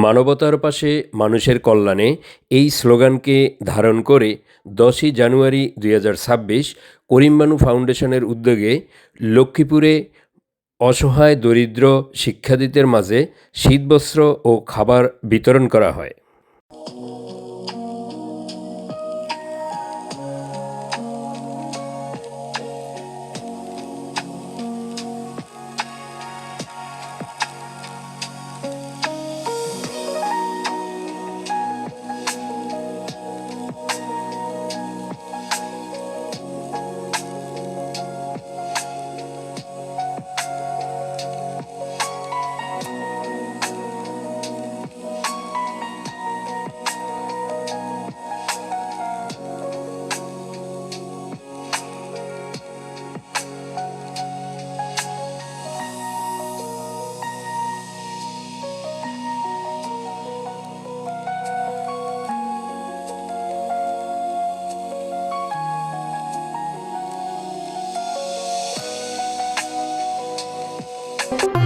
মানবতার পাশে মানুষের কল্যাণে এই স্লোগানকে ধারণ করে দশই জানুয়ারি দুই হাজার ছাব্বিশ করিমবানু ফাউন্ডেশনের উদ্যোগে লক্ষ্মীপুরে অসহায় দরিদ্র শিক্ষার্থীদের মাঝে শীতবস্ত্র ও খাবার বিতরণ করা হয়। you